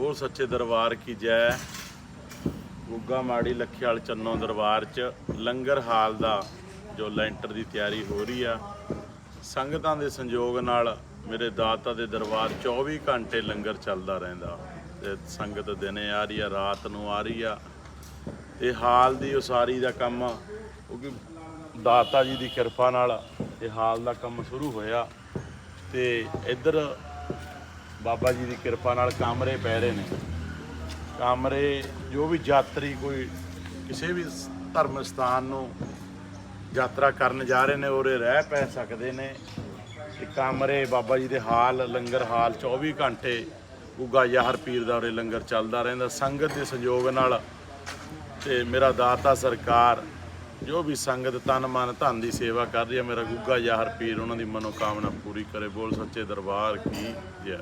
ਬੋਲ ਸੱਚੇ ਦਰਬਾਰ ਕੀ ਜੈ? ਗੁੱਗਾ ਮਾੜੀ ਲੱਖਿਆਲ਼ ਚੰਨੋ ਦਰਬਾਰ 'ਚ ਲੰਗਰ ਹਾਲ ਦਾ ਜੋ ਲੈਂਟਰ ਦੀ ਤਿਆਰੀ ਹੋ ਰਹੀ ਆ। ਸੰਗਤਾਂ ਦੇ ਸੰਯੋਗ ਨਾਲ ਮੇਰੇ ਦਾਤਾ ਦੇ ਦਰਬਾਰ 24 ਘੰਟੇ ਲੰਗਰ ਚੱਲਦਾ ਰਹਿੰਦਾ। ਤੇ ਸੰਗਤ ਦਿਨੇ ਆ ਰਹੀ ਆ, ਰਾਤ ਨੂੰ ਆ ਰਹੀ ਆ। ਇਹ ਹਾਲ ਦੀ ਉਸਾਰੀ ਦਾ ਕੰਮ, ਕਿਉਂਕਿ ਦਾਤਾ ਜੀ ਦੀ ਕਿਰਪਾ ਨਾਲ ਇਹ ਹਾਲ ਦਾ ਕੰਮ ਸ਼ੁਰੂ ਹੋਇਆ। ਤੇ ਇੱਧਰ ਬਾਬਾ ਜੀ ਦੀ ਕਿਰਪਾ ਨਾਲ ਕਮਰੇ ਪੈ ਰਹੇ ਨੇ। ਕਮਰੇ ਜੋ ਵੀ ਯਾਤਰੀ ਕੋਈ ਕਿਸੇ ਵੀ ਧਰਮ ਸਥਾਨ ਨੂੰ ਯਾਤਰਾ ਕਰਨ ਜਾ ਰਹੇ ਨੇ, ਉਰੇ ਰਹਿ ਪੈ ਸਕਦੇ ਨੇ। ਤੇ ਕਮਰੇ ਬਾਬਾ ਜੀ ਦੇ ਹਾਲ, ਲੰਗਰ ਹਾਲ 24 ਘੰਟੇ ਗੁੱਗਾ ਯਾਹਰ ਪੀਰ ਦਾ ਉਰੇ ਲੰਗਰ ਚੱਲਦਾ ਰਹਿੰਦਾ। ਸੰਗਤ ਦੇ ਸੰਯੋਗ ਨਾਲ ਤੇ ਮੇਰਾ ਦਾਤਾ ਸਰਕਾਰ ਜੋ ਵੀ ਸੰਗਤ ਤਨ ਮਨ ਧਨ ਦੀ ਸੇਵਾ ਕਰ ਰਹੀ ਹੈ, ਮੇਰਾ ਗੁੱਗਾ ਯਾਹਰ ਪੀਰ, ਉਹਨਾਂ ਦੀ ਮਨੋਕਾਮਨਾ ਪੂਰੀ ਕਰੇ। ਬੋਲ ਸੱਚੇ ਦਰਬਾਰ ਕੀ ਜੈ।